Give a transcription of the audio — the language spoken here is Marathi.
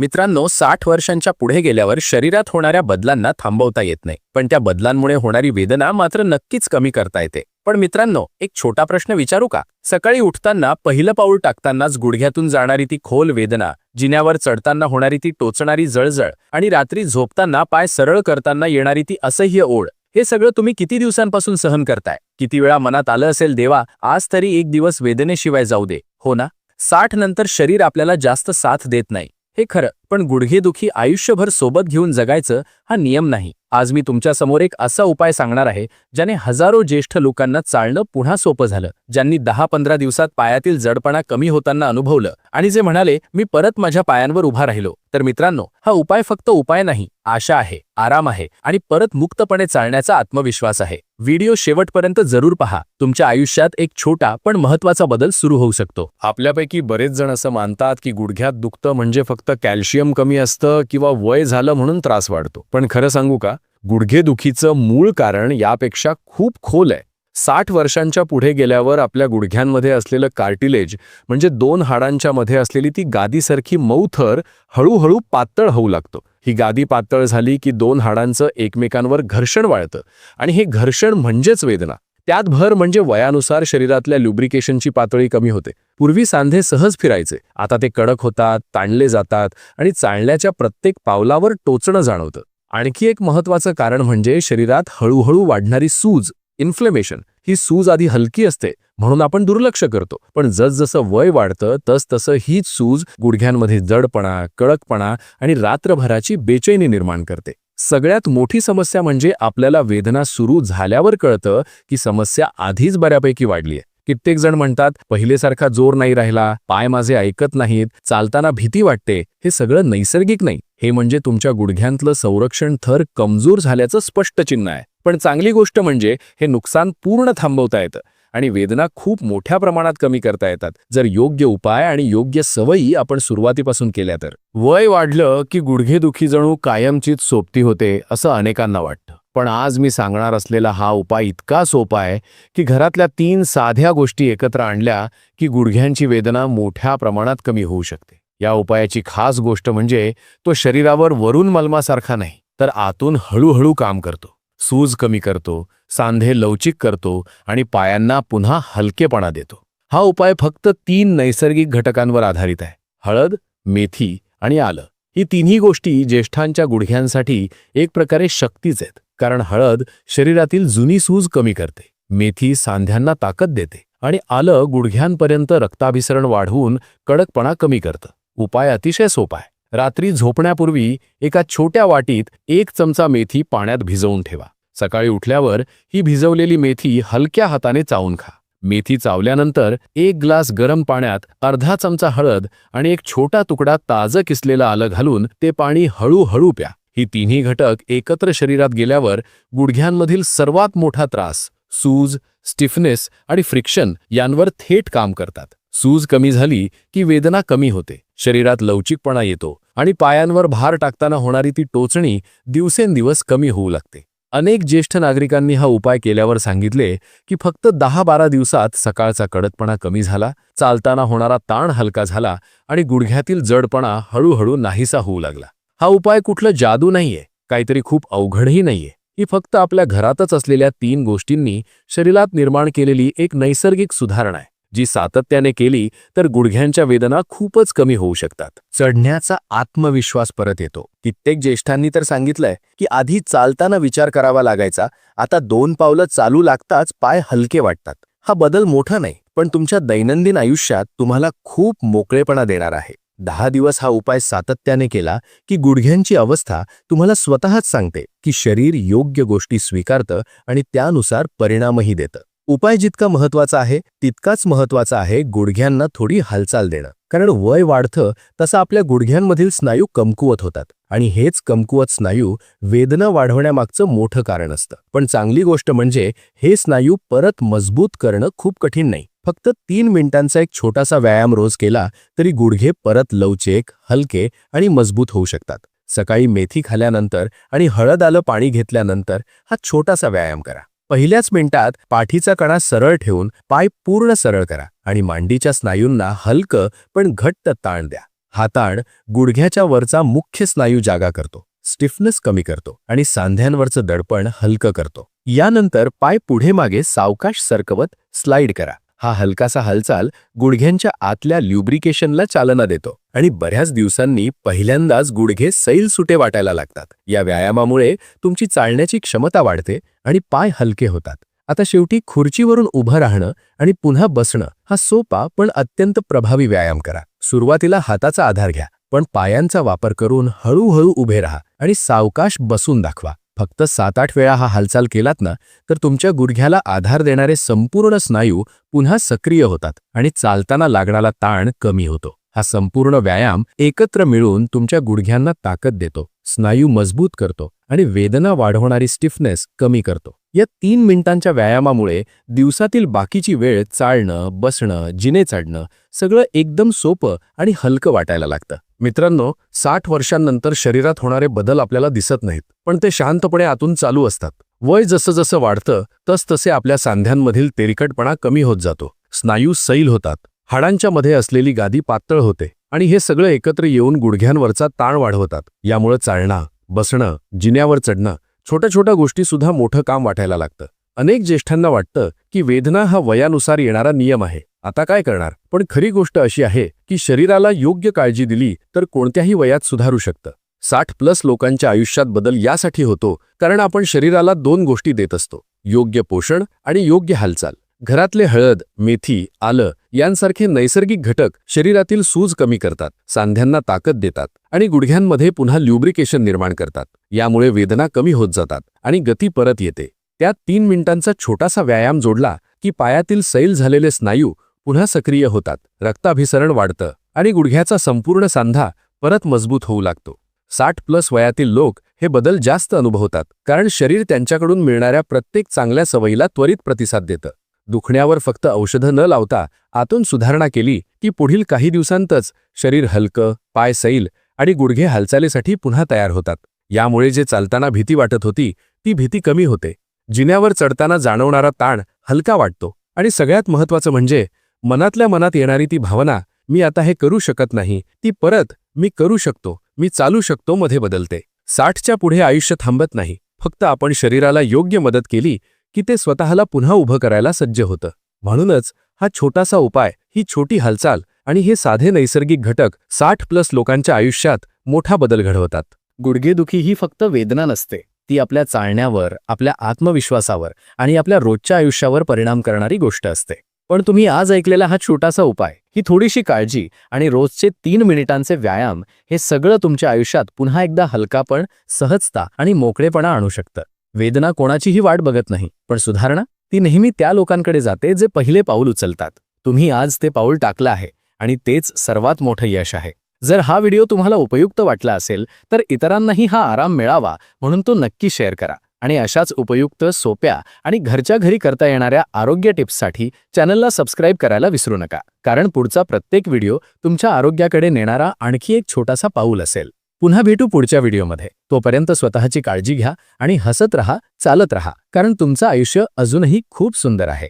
मित्रांनो साठ वर्षांच्या पुढे गेल्यावर शरीरात होणाऱ्या बदलांना थांबवता येत नाही. पण त्या बदलांमुळे होणारी वेदना मात्र नक्कीच कमी करता येते. पण मित्रांनो एक छोटा प्रश्न विचारू का? सकाळी उठताना पहिलं पाऊल टाकतानाच गुडघ्यातून जाणारी ती खोल वेदना जिन्यावर चढताना होणारी ती टोचणारी जळजळ आणि रात्री झोपताना पाय सरळ करताना येणारी ती असह्य ओढ हे सगळं तुम्ही किती दिवसांपासून सहन करताय? किती वेळा मनात आलं असेल देवा आज तरी एक दिवस वेदनेशिवाय जाऊ दे. हो ना? साठ नंतर शरीर आपल्याला जास्त साथ देत नाही. हे खरं पण गुडघेदुखी आयुष्यभर सोबत घेऊन जगायचं हा नियम नाही. आज मी तुमच्यासमोर एक असा उपाय सांगणार आहे ज्याने हजारो ज्येष्ठ लोकांना चालणं पुन्हा सोपं झालं ज्यांनी दहा पंधरा दिवसात पायातील जडपणा कमी होताना अनुभवलं आणि जे म्हणाले मी परत माझ्या पायांवर उभा राहिलो. तर मित्रांनो हा उपाय फक्त उपाय नाही आशा आहे आराम आहे आणि परत मुक्तपणे चालण्याचा आत्मविश्वास आहे. व्हिडिओ शेवटपर्यंत जरूर पहा. तुमच्या आयुष्यात एक छोटा पण महत्त्वाचा बदल सुरू होऊ शकतो. आपल्यापैकी बरेच जण असं मानतात की गुडघ्यात दुखतं म्हणजे फक्त कॅल्शियम कमी असतं किंवा वय झालं म्हणून त्रास वाढतो. पण खरं सांगू का? गुडघेदुखीचं मूळ कारण यापेक्षा खूप खोल आहे. साठ वर्षांच्या पुढे गेल्यावर आपल्या गुडघ्यांमध्ये असलेलं कार्टिलेज म्हणजे दोन हाडांच्या मध्ये असलेली ती गादीसारखी मऊथर हळूहळू पातळ होऊ लागतो. ही गादी पातळ झाली की दोन हाडांचं एकमेकांवर घर्षण वाळतं. आणि हे घर्षण म्हणजेच वेदना. त्यात भर म्हणजे वयानुसार शरीरातल्या ल्युब्रिकेशनची पातळी कमी होते. पूर्वी सांधे सहज फिरायचे. आता ते कडक होतात ताणले जातात आणि चालण्याच्या प्रत्येक पावलावर टोचणं जाणवतं. आणखी एक महत्वाचं कारण म्हणजे शरीरात हळूहळू वाढणारी सूज इन्फ्लेमेशन ही सूज आधी हलकी असते म्हणून आपण दुर्लक्ष करतो. पण जसजसं वय वाढतं तसतसं हीच सूज गुडघ्यांमध्ये जडपणा कडकपणा आणि रात्रभराची बेचैनी निर्माण करते. सगळ्यात मोठी समस्या म्हणजे आपल्याला वेदना सुरू झाल्यावर कळतं की समस्या आधीच बऱ्यापैकी वाढलीय कित्येक जण म्हणतात पहिलेसारखा जोर नाही राहिला पाय माझे ऐकत नाहीत चालताना भीती वाटते हे सगळं नैसर्गिक नाही. हे म्हणजे तुमच्या गुडघ्यांतलं संरक्षण थर कमजोर झाल्याचं स्पष्ट चिन्ह आहे. पण चांगली गोष्ट म्हणजे हे नुकसान पूर्ण थांबवता येतं. आणि वेदना खूप मोठ्या प्रमाणात कमी करता येतात. जर योग्य उपाय आणि योग्य सवयी आपण सुरुवातीपासून केल्या तर. वय वाढलं की गुडघेदुखी जणू कायमचीच सोबती होते असं अनेकांना वाटतं. पण आज मी सांगणार असलेला हा उपाय इतका सोपा आहे की घरातल्या तीन साध्या गोष्टी एकत्र आणल्या की गुडघ्यांची वेदना मोठ्या प्रमाणात कमी होऊ शकते. या उपायाची खास गोष्ट म्हणजे तो शरीरावर वरून मलमासारखा नाही तर आतून हळूहळू काम करतो. सूज कमी करतो सांधे लवचिक करतो आणि पायांना पुन्हा हलकेपणा देतो. हा उपाय फक्त तीन नैसर्गिक घटकांवर आधारित आहे. हळद मेथी आणि आलं. ही तिन्ही गोष्टी ज्येष्ठांच्या गुडघ्यांसाठी एक प्रकारे शक्तीच आहेत. कारण हळद शरीरातील जुनी सूज कमी करते. मेथी सांध्यांना ताकद देते आणि आलं गुडघ्यांपर्यंत रक्ताभिसरण वाढवून कडकपणा कमी करतं. उपाय अतिशय सोपा आहे. रात्री झोपण्यापूर्वी एका छोट्या वाटीत एक चमचा मेथी पाण्यात भिजवून ठेवा. सकाळी उठल्यावर ही भिजवलेली मेथी हलक्या हाताने चावून खा. मेथी चावल्यानंतर एक ग्लास गरम पाण्यात अर्धा चमचा हळद आणि एक छोटा तुकडा ताजं किसलेलं आलं घालून ते पाणी हळूहळू प्या. ही तिन्ही घटक एकत्र शरीरात गेल्यावर गुडघ्यांमधील सर्वात मोठा त्रास सूज स्टिफनेस आणि फ्रिक्शन यांवर थेट काम करतात. सूज कमी झाली की वेदना कमी होते. शरीरात लवचिकपणा येतो आणि पायांवर भार टाकताना होणारी ती टोचणी दिवसेंदिवस कमी होऊ लागते. अनेक ज्येष्ठ नागरिकांनी हा उपाय केल्यावर सांगितले की फक्त दहा बारा दिवसात सकाळचा कडकपणा कमी झाला चालताना होणारा ताण हलका झाला आणि गुडघ्यातील जडपणा हळूहळू नाहीसा होऊ लागला. हा उपाय कुठलं जादू नाहीये काहीतरी खूप अवघडही नाहीये. ही फक्त आपल्या घरातच असलेल्या तीन गोष्टींनी शरीरात निर्माण केलेली एक नैसर्गिक सुधारणा आहे. जी सातत्याने केली तर गुडघ्यांच्या वेदना खूपच कमी होऊ शकतात. चढण्याचा आत्मविश्वास परत येतो. कित्येक ज्येष्ठांनी तर सांगितलंय की आधी चालताना विचार करावा लागायचा आता दोन पावलं चालू लागताच पाय हलके वाटतात. हा बदल मोठा नाही पण तुमच्या दैनंदिन आयुष्यात तुम्हाला खूप मोकळेपणा देणार आहे. दहा दिवस हा उपाय सातत्याने केला की गुडघ्यांची अवस्था तुम्हाला स्वतःच सांगते की शरीर योग्य गोष्टी स्वीकारतं आणि त्यानुसार परिणामही देतं. उपाय जितका महत्त्वाचा आहे तितकाच महत्त्वाचा आहे गुडघ्यांना थोडी हालचाल देणं. कारण वय वाढतं तसं आपल्या गुडघ्यांमधील स्नायू कमकुवत होतात. आणि हेच कमकुवत स्नायू वेदना वाढवण्यामागचं मोठं कारण असतं. पण चांगली गोष्ट म्हणजे हे स्नायू परत मजबूत करणं खूप कठीण नाही. फक्त तीन मिनिटांचा एक छोटासा व्यायाम रोज केला तरी गुडघे परत लवचेक हलके आणि मजबूत होऊ शकतात. सकाळी मेथी खाल्यानंतर आणि हळद आलं पाणी घेतल्यानंतर हा छोटासा व्यायाम करा. पहिल्याच मिनिटात पाठीचा कणा सरळ ठेवून पाय पूर्ण सरळ करा आणि मांडीच्या स्नायूंना हलकं पण घट्ट ताण द्या. हा ताण गुडघ्याच्या वरचा मुख्य स्नायू जागा करतो स्टिफनेस कमी करतो आणि सांध्यांवरचं दडपण हलकं करतो. यानंतर पाय पुढे मागे सावकाश सरकवत स्लाइड करा. हा हलकासा हालचाल गुडघ्यांच्या आतल्या ल्युब्रिकेशनला चालना देतो. आणि बऱ्याच दिवसांनी पहिल्यांदाच गुडघे सैल सुटे वाटायला लागतात. या व्यायामामुळे तुमची चालण्याची क्षमता वाढते आणि पाय हलके होतात. आता शेवटी खुर्चीवरून उभं राहणं आणि पुन्हा बसणं हा सोपा पण अत्यंत प्रभावी व्यायाम करा. सुरुवातीला हाताचा आधार घ्या पण पायांचा वापर करून हळूहळू उभे राहा आणि सावकाश बसून दाखवा. फक्त सात आठ वेळा हा हालचाल केलात ना तर तुमच्या गुडघ्याला आधार देणारे संपूर्ण स्नायू पुन्हा सक्रिय होतात आणि चालताना लागणारा ताण कमी होतो. हा संपूर्ण व्यायाम एकत्र मिळून तुमच्या गुडघ्यांना ताकद देतो स्नायू मजबूत करतो आणि वेदना वाढवणारी स्टिफनेस कमी करतो. या तीन मिनिटांच्या व्यायामामुळे दिवसातील बाकीची वेळ चालणं बसणं जिने चढणं सगळं एकदम सोपं आणि हलकं वाटायला लागतं. मित्रांनो साठ वर्षांनंतर शरीरात होणारे बदल आपल्याला दिसत नाहीत पण ते शांतपणे आतून चालू असतात. वय जसं जसं वाढतं तसतसे आपल्या सांध्यांमधील तेलकटपणा कमी होत जातो. स्नायू सैल होतात. हाडांच्या मध्ये असलेली गादी पातळ होते आणि हे सगळं एकत्र येऊन गुडघ्यांवरचा ताण वाढवतात. यामुळे चालणं बसणं जिन्यावर चढणं छोट्या छोट्या गोष्टीसुद्धा मोठं काम वाटायला लागतं. अनेक ज्येष्ठांना वाटतं की वेदना हा वयानुसार येणारा नियम आहे. आता काय करणार? पण खरी गोष्ट अशी आहे की शरीराला योग्य काळजी दिली तर कोणत्याही वयात सुधारू शकतं. साठ प्लस लोकांच्या आयुष्यात बदल यासाठी होतो कारण आपण शरीराला दोन गोष्टी देत असतो योग्य पोषण आणि योग्य हालचाल. घरातले हळद मेथी आलं यांसारखे नैसर्गिक घटक शरीरातील सूज कमी करतात सांध्यांना ताकद देतात आणि गुडघ्यांमध्ये पुन्हा ल्युब्रिकेशन निर्माण करतात. यामुळे वेदना कमी होत जातात आणि गती परत येते. त्यात तीन मिनिटांचा छोटासा व्यायाम जोडला की पायातील सैल झालेले स्नायू पुन्हा सक्रिय होतात रक्ताभिसरण वाढतं आणि गुडघ्याचा संपूर्ण सांधा परत मजबूत होऊ लागतो. साठ प्लस वयातील लोक हे बदल जास्त अनुभवतात कारण शरीर त्यांच्याकडून मिळणाऱ्या प्रत्येक चांगल्या सवयीला त्वरित प्रतिसाद देतं. दुखण्यावर फक्त औषधं न लावता आतून सुधारणा केली की पुढील काही दिवसांतच शरीर हलकं पाय सैल आणि गुडघे हालचालीसाठी पुन्हा तयार होतात. यामुळे जे चालताना भीती वाटत होती ती भीती कमी होते. जिन्यावर चढताना जाणवणारा ताण हलका वाटतो. आणि सगळ्यात महत्वाचं म्हणजे मनातल्या मनात येणारी ती भावना मी आता हे करू शकत नाही. ती परत मी करू शकतो. मी चालू शकतो मध्ये बदलते. साठच्या पुढे आयुष्य थांबत नाही. फक्त आपण शरीराला योग्य मदत केली की ते स्वतःला पुन्हा उभं करायला सज्ज होतं. म्हणूनच हा छोटासा उपाय ही छोटी हालचाल आणि हे साधे नैसर्गिक घटक साठ प्लस लोकांच्या आयुष्यात मोठा बदल घडवतात. गुडघेदुखी ही फक्त वेदना नसते. ती आपल्या चालण्यावर आपल्या आत्मविश्वासावर आणि आपल्या रोजच्या आयुष्यावर परिणाम करणारी गोष्ट असते. पण तुम्ही आज ऐकलेला हा छोटासा उपाय ही थोडीशी काळजी आणि रोजचे तीन मिनिटांचे व्यायाम हे सगळं तुमच्या आयुष्यात पुन्हा एकदा हलकापण सहजता आणि मोकळेपणा आणू शकतं. वेदना कोणाचीही वाट बघत नाही पण सुधारणा ती नेहमी त्या लोकांकडे जाते जे पहिले पाऊल उचलतात. तुम्ही आज ते पाऊल टाकलं आहे आणि तेच सर्वात मोठं यश आहे. जर हा व्हिडिओ तुम्हाला उपयुक्त वाटला असेल तर इतरांनाही हा आराम मिळावा म्हणून तो नक्की शेअर करा. आणि अशाच उपयुक्त सोप्या आणि घरच्या घरी करता येणाऱ्या आरोग्य टिप्ससाठी चॅनलला सबस्क्राईब करायला विसरू नका कारण पुढचा प्रत्येक व्हिडिओ तुमच्या आरोग्याकडे नेणारा आणखी एक छोटासा पाऊल असेल. पुन्हा भेटू पुढच्या व्हिडिओमध्ये. तोपर्यंत स्वतःची काळजी घ्या आणि हसत रहा चालत रहा कारण तुमचं आयुष्य अजूनही खूप सुंदर आहे.